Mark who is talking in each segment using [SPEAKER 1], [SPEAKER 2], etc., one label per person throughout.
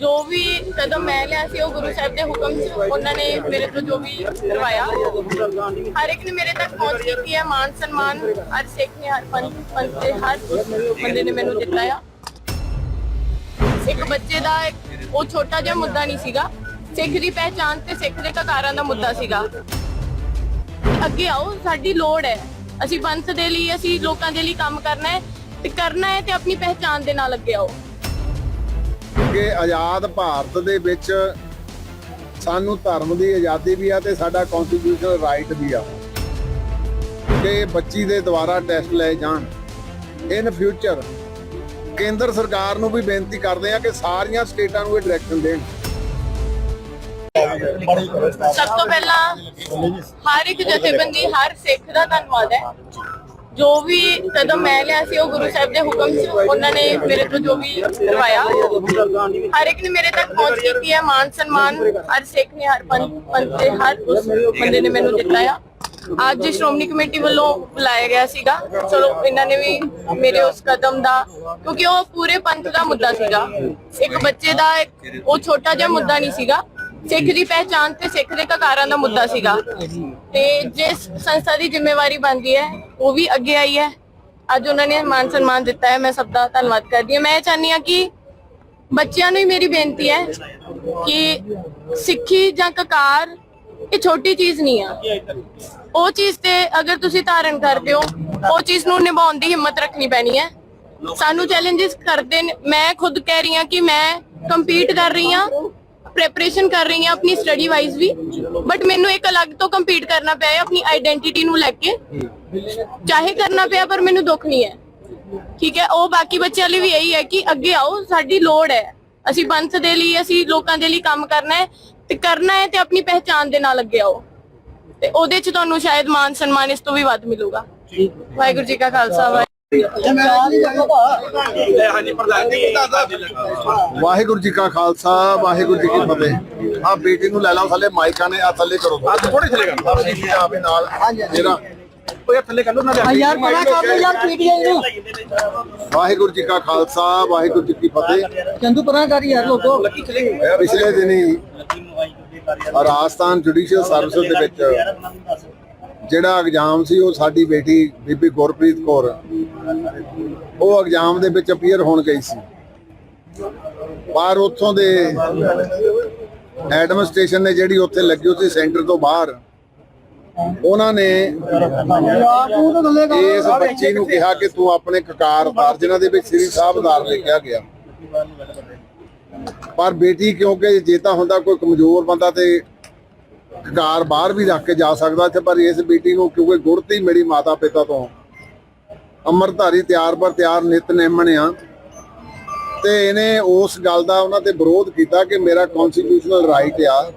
[SPEAKER 1] ਜੋ ਵੀ ਕਦਮ ਮੈਂ ਲਿਆ ਸੀ ਉਹ ਗੁਰੂ ਸਾਹਿਬ ਦੇ ਹੁਕਮ ਸੀ ਉਹਨਾਂ ਨੇ ਮੇਰੇ ਤੋਂ ਜੋ ਵੀ ਕਰਵਾਇਆ। ਹਰ ਇੱਕ ਨੇ ਮੇਰੇ ਤੱਕ ਪਹੁੰਚ ਕੀਤੀ ਹੈ, ਮਾਨ ਸਨਮਾਨ, ਹਰ ਸਿੱਖ ਨੇ, ਹਰ ਪੰਥ ਪੰਥ ਦੇ ਹਰ ਬੰਦੇ ਨੇ ਮੈਨੂੰ ਦਿੱਤਾ ਆ। ਇੱਕ ਬੱਚੇ ਦਾ ਇੱਕ- ਉਹ ਛੋਟਾ ਜਿਹਾ ਮੁੱਦਾ ਨਹੀਂ ਸੀਗਾ। ਸਿੱਖ ਦੀ ਪਹਿਚਾਣ ਤੇ ਸਿੱਖ ਦੇ ਕਕਾਰਾਂ ਦਾ ਮੁੱਦਾ ਸੀਗਾ। ਅੱਗੇ ਆਓ, ਸਾਡੀ ਲੋੜ ਹੈ। ਅਸੀਂ ਪੰਥ ਦੇ ਲਈ, ਅਸੀਂ ਲੋਕਾਂ ਦੇ ਲਈ ਕੰਮ ਕਰਨਾ ਹੈ ਤੇ ਕਰਨਾ ਹੈ ਤੇ ਆਪਣੀ ਪਹਿਚਾਣ ਦੇ ਨਾਲ ਅੱਗੇ ਆਓ।
[SPEAKER 2] ਕਿ ਆਜ਼ਾਦ ਭਾਰਤ ਦੇ ਵਿੱਚ ਸਾਨੂੰ ਧਰਮ ਦੀ ਆਜ਼ਾਦੀ ਵੀ ਆ ਤੇ ਸਾਡਾ ਕਨਸਟੀਟਿਊਸ਼ਨਲ ਰਾਈਟ ਵੀ ਆ। ਕਿ ਬੱਚੀ ਦੇ ਦੁਆਰਾ ਟੈਸਟ ਲਏ ਜਾਣ। ਇਨ ਫਿਊਚਰ ਕੇਂਦਰ ਸਰਕਾਰ ਨੂੰ ਵੀ ਬੇਨਤੀ ਕਰਦੇ ਆ ਕਿ ਸਾਰੀਆਂ ਸਟੇਟਾਂ ਨੂੰ ਇਹ ਡਾਇਰੈਕਸ਼ਨ ਦੇਣ।
[SPEAKER 1] ਸਭ ਤੋਂ ਪਹਿਲਾਂ ਹਰ ਇੱਕ ਜਥੇਬੰਦੀ, ਹਰ ਸਿੱਖ ਦਾ ਧੰਨਵਾਦ ਹੈ। ਜੋ ਵੀ ਕਦਮ ਮੈਂ ਲਿਆ ਸੀ, ਉਹ ਗੁਰੂ ਸਾਹਿਬ ਦੇ ਹੁਕਮ ਸੀ, ਉਹਨਾਂ ਨੇ ਮੇਰੇ ਤੋਂ ਜੋ ਵੀ ਕਰਵਾਇਆ। ਹਰ ਇੱਕ ਨੇ ਮੇਰੇ ਤੱਕ ਪਹੁੰਚ ਕੀਤੀ ਹੈ, ਮਾਨ ਸਨਮਾਨ, ਹਰ ਸਿੱਖ ਨੇ, ਹਰ ਪੰਥ ਦੇ, ਹਰ ਉਸ ਬੰਦੇ ਨੇ ਮੈਨੂੰ ਦਿੱਤਾ ਅੱਜ ਸ਼੍ਰੋਮਣੀ ਕਮੇਟੀ ਵੱਲੋਂ ਬੁਲਾਇਆ ਗਿਆ ਸੀਗਾ। ਚਲੋ, ਇਹਨਾਂ ਨੇ ਵੀ ਮੇਰੇ ਉਸ ਕਦਮ ਦਾ, ਕਿਉਂਕਿ ਉਹ ਪੂਰੇ ਪੰਥ ਦਾ ਮੁੱਦਾ ਸੀਗਾ। ਇੱਕ ਬੱਚੇ ਦਾ ਉਹ ਛੋਟਾ ਜਿਹਾ ਮੁੱਦਾ ਨਹੀਂ ਸੀਗਾ। ਸਿੱਖ ਦੀ ਪਹਿਚਾਨ ਤੇ ਸਿੱਖ ਦੇ ਕਕਾਰਾਂ ਦਾ ਮੁੱਦਾ ਸੀਗਾ। ਤੇ ਜਿਸ ਸੰਸਥਾ ਦੀ ਜ਼ਿੰਮੇਵਾਰੀ ਬਣਦੀ ਹੈ, ਉਹ ਵੀ ਅੱਗੇ ਆਈ ਹੈ। ਅੱਜ ਉਹਨਾਂ ਨੇ ਮਾਨ ਸਨਮਾਨ ਦਿੱਤਾ ਹੈ, ਮੈਂ ਸਭ ਦਾ ਧੰਨਵਾਦ ਕਰਦੀ ਹਾਂ। ਮੈਂ ਇਹ ਚਾਹੁੰਦੀ ਹਾਂ ਕਿ ਬੱਚਿਆਂ ਨੂੰ ਹੀ ਮੇਰੀ ਬੇਨਤੀ ਹੈ ਕਿ ਸਿੱਖੀ ਜਾਂ ਕਕਾਰ ਇਹ ਛੋਟੀ ਚੀਜ਼ ਨਹੀਂ ਆ। ਉਹ ਚੀਜ਼ ਤੇ ਅਗਰ ਤੁਸੀਂ ਧਾਰਨ ਕਰਦੇ ਹੋ, ਉਹ ਚੀਜ਼ ਨੂੰ ਨਿਭਾਉਣ ਦੀ ਹਿੰਮਤ ਰੱਖਣੀ ਪੈਣੀ ਹੈ। ਸਾਨੂੰ ਚੈਲੰਜਸ ਕਰਦੇ ਨੇ, ਮੈਂ ਖੁਦ ਕਹਿ ਰਹੀ ਹਾਂ ਕਿ ਮੈਂ ਕੰਪੀਟ ਕਰ ਰਹੀ ਹਾਂ। ਪ੍ਰੈਪਰੇਸ਼ਨ ਕਰ ਰਹੀ ਹਾਂ ਆਪਣੀ ਸਟੱਡੀ ਵਾਈਜ਼ ਵੀ। ਬਟ ਮੈਨੂੰ ਇੱਕ ਅਲੱਗ ਤੋਂ ਕੰਪੀਟ ਕਰਨਾ ਪਿਆ ਹੈ ਆਪਣੀ ਆਇਡੈਂਟੀਟੀ ਨੂੰ ਲੈ ਕੇ। ਚਾਹੇ ਕਰਨਾ ਪਿਆ ਪਰ ਮੈਨੂੰ ਦੁੱਖ ਨਹੀਂ ਹੈ। ਠੀਕ ਹੈ ਉਹ ਬਾਕੀ ਬੱਚਿਆਂ ਲਈ ਵੀ ਇਹੀ ਹੈ ਕਿ ਅੱਗੇ ਆਓ ਸਾਡੀ ਲੋੜ ਹੈ। ਅਸੀਂ ਪੰਥ ਦੇ ਲਈ ਅਸੀਂ ਲੋਕਾਂ ਦੇ ਲਈ ਕੰਮ ਕਰਨਾ ਹੈ ਤੇ ਕਰਨਾ ਹੈ ਤੇ ਆਪਣੀ ਪਹਿਚਾਨ ਦੇ ਨਾਲ ਅੱਗੇ ਆਓ। ਤੇ ਉਹਦੇ ਚ ਤੁਹਾਨੂੰ ਸ਼ਾਇਦ ਮਾਨ ਸਨਮਾਨ ਇਸ ਤੋਂ ਵੀ ਵੱਧ ਮਿਲੂਗਾ। ਵਾਹਿਗੁਰੂ ਜੀ ਕਾ ਖਾਲਸਾ ਵਾਹਿਗੁਰੂ
[SPEAKER 3] ਜੀ
[SPEAKER 2] ਜੀ ਕਾ ਖਾਲਸਾ ਵਾਹਿਗੁਰੂ ਜੀ ਕੀ ਫਤਿਹ। ਆ ਬੇਟੀ ਨੂੰ ਲੈ ਲਓ ਥੱਲੇ ਮਾਈਕਾਂ ਨੇ ਆ ਥੱਲੇ ਕਰੋ।
[SPEAKER 3] ਆ ਥੋੜੀ ਥੱਲੇ ਕਰ।
[SPEAKER 2] ਆ ਬੇਟੀ ਆ ਵੀ ਨਾਲ।
[SPEAKER 3] ਉਹ ਯਾਰ ਥੱਲੇ ਕਰ ਲੋ ਨਾ
[SPEAKER 4] ਯਾਰ ਬੜਾ ਕਰ ਲੋ ਯਾਰ ਪੀਟੀਆਈ ਨੂੰ।
[SPEAKER 2] ਵਾਹਿਗੁਰੂ ਜੀ ਕਾ ਖਾਲਸਾ ਵਾਹਿਗੁਰੂ ਜੀ ਕੀ ਫਤਿਹ।
[SPEAKER 4] ਚੰਦੂ ਪਰਾਂ ਕਰ ਯਾਰ ਲੋਕੋ
[SPEAKER 2] ਪਿਛਲੇ ਦਿਨੀ ਰਾਜਸਥਾਨ ਜੁਡੀਸ਼ੀਅਲ ਸਰਵਿਸ ਦੇ ਵਿੱਚ ਜਿਹੜਾ ਐਗਜ਼ਾਮ ਸੀ ਉਹ ਸਾਡੀ ਬੇਟੀ ਬੀਬੀ ਗੁਰਪ੍ਰੀਤ ਕੌਰ ਉਹ ਐਗਜ਼ਾਮ ਦੇ ਵਿੱਚ ਅਪੀਅਰ ਹੋਣ ਗਈ ਸੀ। ਪਰ ਉੱਥੋਂ ਦੇ ਐਡਮਿਨਿਸਟ੍ਰੇਸ਼ਨ ਨੇ ਜਿਹੜੀ ਉੱਥੇ ਲੱਗੀ ਸੀ ਸੈਂਟਰ ਤੋਂ ਬਾਹਰ, ਉਹਨਾਂ ਨੇ ਇਸ ਬੱਚੀ ਨੂੰ ਕਿਹਾ ਕਿ ਤੂੰ ਆਪਣੇ ਕਕਾਰ ਉਤਾਰ, ਜਿਨ੍ਹਾਂ ਦੇ ਵਿੱਚ ਸ੍ਰੀ ਸਾਹਿਬ ਉਤਾਰ ਲਿਖਿਆ ਗਿਆ। ਪਰ ਬੇਟੀ, ਕਿਉਂਕਿ ਜੇ ਤਾਂ ਹੁੰਦਾ ਕੋਈ ਕਮਜ਼ੋਰ ਬੰਦਾ ਤੇ ਕਕਾਰ ਬਾਹਰ ਵੀ ਰੱਖ ਕੇ ਜਾ ਸਕਦਾ ਤੇ ਪਰ ਇਸ ਬੇਟੀ ਨੂੰ ਕਿਉਂਕਿ ਗੁਰਤੀ ਮੇਰੀ ਮਾਤਾ ਪਿਤਾ ਤੋਂ ਅਮਰਧਾਰੀ ਤਿਆਰ ਪਰ ਤਿਆਰ ਨਿਤਨੇਮਣ ਆ। ਤੇ ਇਹਨੇ ਉਸ ਗੱਲ ਦਾ ਉਹਨਾਂ ਤੇ ਵਿਰੋਧ ਕੀਤਾ ਕਿ ਮੇਰਾ ਕਨਸਟੀਟਿਊਸ਼ਨਲ ਰਾਈਟ ਆ।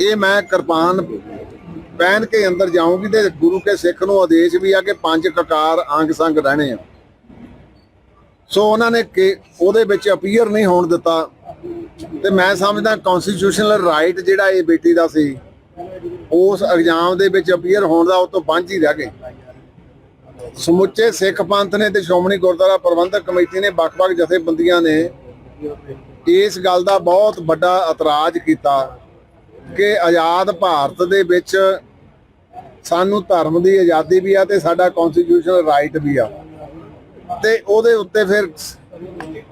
[SPEAKER 2] ਇਹ ਮੈਂ ਕਿਰਪਾਨ ਪਹਿਨ ਕੇ ਅੰਦਰ ਜਾਊਂਗੀ ਤੇ ਗੁਰੂ ਕੇ ਸਿੱਖ ਨੂੰ ਆਦੇਸ਼ ਵੀ ਆ ਕਿ ਪੰਜ ਕਕਾਰ ਅੰਗ ਸੰਗ ਰਹਿਣੇ ਆ। ਸੋ ਉਹਨਾਂ ਨੇ ਕਿ ਉਹਦੇ ਵਿੱਚ ਅਪੀਅਰ ਨਹੀਂ ਹੋਣ ਦਿੱਤਾ। ਤੇ ਮੈਂ ਸਮਝਦਾ ਕਨਸਟੀਟਿਊਸ਼ਨਲ ਰਾਈਟ ਜਿਹੜਾ ਇਹ ਬੇਟੀ ਦਾ ਸੀ, ਉਸ ਐਗਜ਼ਾਮ ਦੇ ਵਿੱਚ ਅਪੀਅਰ ਹੋਣ ਦਾ ਉਹ ਤੋਂ ਪੰਜ ਹੀ ਰਹਿ ਗਏ। ਸਮੁੱਚੇ ਸਿੱਖ ਪੰਥ ਨੇ ਤੇ ਸ਼੍ਰੋਮਣੀ ਗੁਰਦੁਆਰਾ ਪ੍ਰਬੰਧਕ ਕਮੇਟੀ ਨੇ ਵੱਖ-ਵੱਖ ਜਥੇਬੰਦੀਆਂ ਨੇ ਇਸ ਗੱਲ ਦਾ ਬਹੁਤ ਵੱਡਾ ਇਤਰਾਜ਼ ਕੀਤਾ ਕਿ ਆਜ਼ਾਦ ਭਾਰਤ ਦੇ ਵਿੱਚ ਸਾਨੂੰ ਧਰਮ ਦੀ ਆਜ਼ਾਦੀ ਵੀ ਆ ਤੇ ਸਾਡਾ ਕਨਸਟੀਟਿਊਸ਼ਨਲ ਰਾਈਟ ਵੀ ਆ। ਤੇ ਉਹਦੇ ਉੱਤੇ ਫਿਰ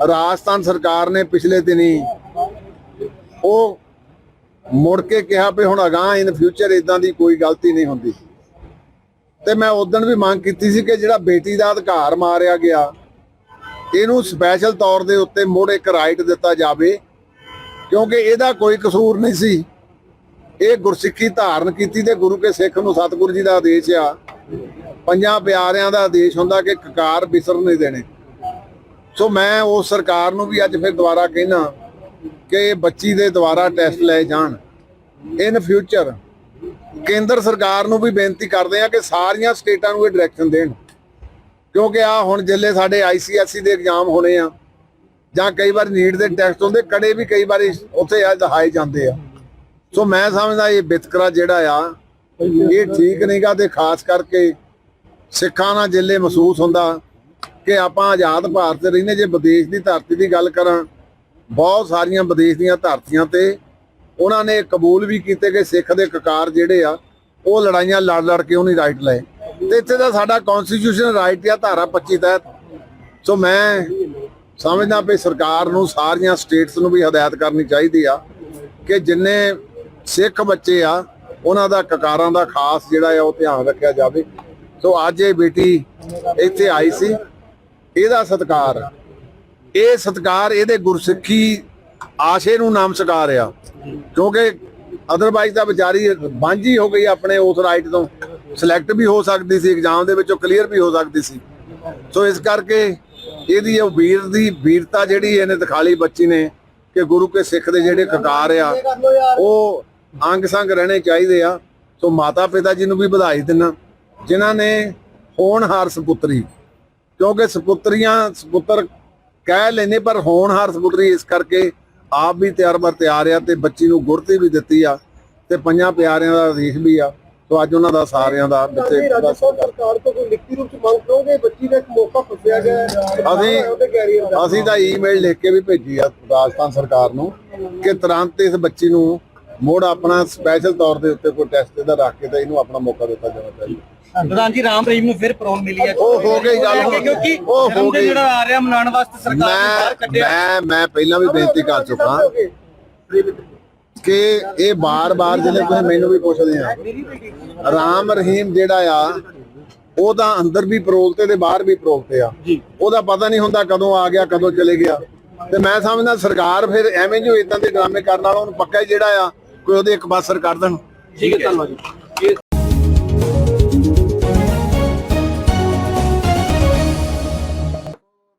[SPEAKER 2] ਰਾਜਸਥਾਨ ਸਰਕਾਰ ਨੇ ਪਿਛਲੇ ਦਿਨੀ ਉਹ ਮੁੜ ਕੇ ਕਿਹਾ ਵੀ ਹੁਣ ਅਗਾਹ ਇਨ ਫਿਊਚਰ ਇਦਾਂ ਦੀ ਕੋਈ ਗਲਤੀ ਨਹੀਂ ਹੁੰਦੀ। ਤੇ ਮੈਂ ਉਦੋਂ ਵੀ ਮੰਗ ਕੀਤੀ ਸੀ ਕਿ ਜਿਹੜਾ ਬੇਟੀ ਦਾ ਅਧਿਕਾਰ ਮਾਰਿਆ ਗਿਆ, ਇਹਨੂੰ ਸਪੈਸ਼ਲ ਤੌਰ ਦੇ ਉੱਤੇ ਮੁੜ ਇੱਕ ਰਾਈਟ ਦਿੱਤਾ ਜਾਵੇ, ਕਿਉਂਕਿ ਇਹਦਾ ਕੋਈ ਕਸੂਰ ਨਹੀਂ ਸੀ। ਇਹ ਗੁਰਸਿੱਖੀ ਧਾਰਨ ਕੀਤੀ ਤੇ ਗੁਰੂ ਕੇ ਸਿੱਖ ਨੂੰ ਸਤਿਗੁਰੂ ਜੀ ਦਾ ਆਦੇਸ਼ ਆ। ਪੰਜਾਂ ਪਿਆਰਿਆਂ ਦਾ ਆਦੇਸ਼ ਹੁੰਦਾ ਕਿ ਕਕਾਰ ਬਿਸਰ ਨਹੀਂ ਦੇਣੇ। ਸੋ ਮੈਂ ਉਸ ਸਰਕਾਰ ਨੂੰ ਵੀ ਅੱਜ ਫਿਰ ਦੁਬਾਰਾ ਕਹਿਣਾ ਕਿ ਬੱਚੀ ਦੇ ਦੁਆਰਾ ਟੈਸਟ ਲਏ ਜਾਣ। ਇਨ ਫਿਊਚਰ ਕੇਂਦਰ ਸਰਕਾਰ ਨੂੰ ਵੀ ਬੇਨਤੀ ਕਰਦੇ ਆ ਕਿ ਸਾਰੀਆਂ ਸਟੇਟਾਂ ਨੂੰ ਇਹ ਡਾਇਰੈਕਸ਼ਨ ਦੇਣ। ਕਿਉਂਕਿ ਆ ਹੁਣ ਜਿੱਲੇ ਸਾਡੇ ਆਈਸੀਐਸਸੀ ਦੇ ਐਗਜ਼ਾਮ ਹੋਣੇ ਆ, ਜਾਂ ਕਈ ਵਾਰ ਨੀਟ ਦੇ ਟੈਸਟ ਹੁੰਦੇ, ਕੜੇ ਵੀ ਕਈ ਵਾਰੀ ਉੱਥੇ ਆ ਦਹਾਏ ਜਾਂਦੇ ਆ। ਸੋ ਮੈਂ ਸਮਝਦਾ ਇਹ ਵਿਤਕਰਾ ਜਿਹੜਾ ਆ, ਇਹ ਠੀਕ ਨਹੀਂਗਾ ਤੇ ਖਾਸ ਕਰਕੇ ਸਿੱਖਾਂ ਨਾਲ ਜਿੱਲੇ ਮਹਿਸੂਸ ਹੁੰਦਾ ਕਿ ਆਪਾਂ ਆਜ਼ਾਦ ਭਾਰਤ ਰਹਿੰਦੇ, ਜੇ ਵਿਦੇਸ਼ ਦੀ ਧਰਤੀ ਦੀ ਗੱਲ ਕਰਾਂ, ਬਹੁਤ ਸਾਰੀਆਂ ਵਿਦੇਸ਼ ਦੀਆਂ ਧਰਤੀਆਂ ਤੇ ਉਹਨਾਂ ਨੇ ਕਬੂਲ ਵੀ ਕੀਤੇ ਕਿ ਸਿੱਖ ਦੇ ਕਕਾਰ ਜਿਹੜੇ ਆ, ਉਹ ਲੜਾਈਆਂ ਲੜ ਲੜ ਕੇ ਉਹਨੇ ਰਾਈਟ ਲਏ। ਤੇ ਇੱਥੇ ਦਾ ਸਾਡਾ ਕਨਸਟੀਟਿਊਸ਼ਨ ਰਾਈਟ ਆ, ਧਾਰਾ 25 ਤਹਿਤ। ਸੋ ਮੈਂ ਸਮਝਦਾ ਵੀ ਸਰਕਾਰ ਨੂੰ ਸਾਰੀਆਂ ਸਟੇਟਸ ਨੂੰ ਵੀ ਹਦਾਇਤ ਕਰਨੀ ਚਾਹੀਦੀ ਆ ਕਿ ਜਿੰਨੇ ਸਿੱਖ ਬੱਚੇ ਆ, ਉਹਨਾਂ ਦਾ ਕਕਾਰਾਂ ਦਾ ਖਾਸ ਜਿਹੜਾ ਆ, ਉਹ ਧਿਆਨ ਰੱਖਿਆ ਜਾਵੇ। ਸੋ ਅੱਜ ਇਹ ਬੇਟੀ ਇੱਥੇ ਆਈ ਸੀ, ਇਹਦਾ ਸਤਿਕਾਰ ਇਹ ਸਤਿਕਾਰ ਇਹਦੇ ਗੁਰਸਿੱਖੀ ਆਸ਼ੇ ਨੂੰ ਨਾਮ ਸਕਾਰ ਆ ਕਿਉਂਕਿ ਅਦਰਵਾਈਜ਼ ਤਾਂ ਵਿਚਾਰੀ ਬਾਂਝੀ ਹੋ ਗਈ ਆਪਣੇ ਉਸ ਰਾਈਟ ਤੋਂ। ਸਿਲੈਕਟ ਵੀ ਹੋ ਸਕਦੀ ਸੀ ਐਗਜ਼ਾਮ ਦੇ ਵਿੱਚੋਂ ਕਲੀਅਰ ਵੀ ਹੋ ਸਕਦੀ ਸੀ। ਸੋ ਇਸ ਕਰਕੇ ਇਹਦੀ ਉਹ ਵੀਰ ਦੀ ਵੀਰਤਾ ਜਿਹੜੀ ਇਹਨੇ ਦਿਖਾ ਬੱਚੀ ਨੇ ਕਿ ਗੁਰੂ ਕੇ ਸਿੱਖ ਦੇ ਜਿਹੜੇ ਕਕਾਰ ਆ, ਉਹ ਅੰਗ ਸੰਗ ਰਹਿਣੇ ਚਾਹੀਦੇ ਆ। ਸੋ ਮਾਤਾ ਪਿਤਾ ਜੀ ਨੂੰ ਵੀ ਵਧਾਈ ਦਿੰਨਾ। ਜਿਨ੍ਹਾਂ ਨੇ ਹੋਣਹਾਰ ਸੁਪੁੱਤਰੀ। ਕਿਉਂਕਿ ਸੁਪੁੱਤਰੀਆਂ ਸੁਪੁੱਤਰ ਕਹਿ ਲੈਨੇ ਪਰ ਹੋਣਹਾਰ ਸੁਪੁੱਤਰੀ ਇਸ ਕਰਕੇ ਆਪ ਵੀ ਤਿਆਰ ਬਰ ਤਿਆਰ ਆ ਤੇ ਬੱਚੀ ਨੂੰ ਗੁਰਤੀ ਵੀ ਦਿੱਤੀ ਆ ਤੇ ਪੰਜਾਂ ਪਿਆਰਿਆਂ ਦਾ ਦੇਖ ਵੀ ਆ ਸੋ ਅੱਜ ਉਹਨਾਂ ਦਾ ਸਾਰਿਆਂ ਦਾ ਵਿੱਚ
[SPEAKER 3] ਰਾਜਸਥਾਨ ਸਰਕਾਰ ਤੋਂ ਕੋਈ ਲਿਖਤੀ ਰੂਪ ਚ ਮੰਗ ਕਰੋਗੇ ਬੱਚੀ ਦਾ ਇੱਕ ਮੌਕਾ ਫਸਿਆ ਗਿਆ ਹੈ।
[SPEAKER 2] ਅਸੀਂ ਅਸੀਂ ਤਾਂ ਈਮੇਲ ਲਿਖ ਕੇ ਵੀ ਭੇਜੀ ਆ ਰਾਜਸਥਾਨ ਸਰਕਾਰ ਨੂੰ ਕਿ ਤੁਰੰਤ ਇਸ ਬੱਚੀ ਨੂੰ ਮੋੜ ਆਪਣਾ ਸਪੈਸ਼ਲ ਤੌਰ ਦੇ ਉੱਤੇ ਕੋਈ ਟੈਸਟ ਇਹਦਾ ਰੱਖ ਕੇ ਤਾਂ ਇਹਨੂੰ ਆਪਣਾ ਮੌਕਾ ਦਿੱਤਾ ਜਾਣਾ ਚਾਹੀਦਾ।
[SPEAKER 4] ਪ੍ਰਧਾਨ ਜੀ ਰਾਮ ਰਹੀਮ ਨੂੰ ਫਿਰ ਪਰੋਲ ਮਿਲੀ ਹੈ।
[SPEAKER 2] ਉਹ ਹੋ ਗਈ ਗੱਲ।
[SPEAKER 4] ਕਿਉਂਕਿ
[SPEAKER 2] ਉਹ ਹੋ ਗਈ।
[SPEAKER 4] ਜਿਹੜਾ ਆ ਰਿਹਾ ਮਨਾਉਣ ਵਾਸਤੇ ਸਰਕਾਰ ਨੇ ਬਾਹਰ
[SPEAKER 2] ਮੈਂ
[SPEAKER 4] ਕੱਢਿਆ।
[SPEAKER 2] ਮੈਂ ਮੈਂ ਪਹਿਲਾਂ ਵੀ ਬੇਨਤੀ ਕਰ ਚੁੱਕਾ ਕਿ ਇਹ ਬਾਰ-ਬਾਰ ਜਿਹੜੇ ਤੁਸੀਂ ਮੈਨੂੰ ਵੀ ਪੁੱਛਦੇ ਆ ਰਾਮ ਰਹੀਮ ਜਿਹੜਾ ਆ ਉਹਦਾ ਅੰਦਰ ਵੀ ਪਰੋਲ ਤੇ ਤੇ ਬਾਹਰ ਵੀ ਪਰੋਲ ਤੇ ਆ ਉਹਦਾ ਪਤਾ ਨਹੀਂ ਹੁੰਦਾ ਕਦੋਂ ਆ ਗਿਆ ਕਦੋਂ ਚਲੇ ਗਿਆ। ਤੇ ਮੈਂ ਸਮਝਦਾ ਸਰਕਾਰ ਫਿਰ ਐਵੇਂ ਜੋ ਇਦਾਂ ਦੇ ਡਰਾਮੇ ਕਰਨ ਵਾਲਾ ਉਹਨੂੰ ਪੱਕਾ ਹੀ ਜਿਹੜਾ ਆ ਕੋਈ ਉਹਦੇ ਇੱਕ ਪਾਸਰ ਕਰ ਦੇਣ।
[SPEAKER 3] ਠੀਕ ਹੈ। ਧੰਨਵਾਦ ਜੀ।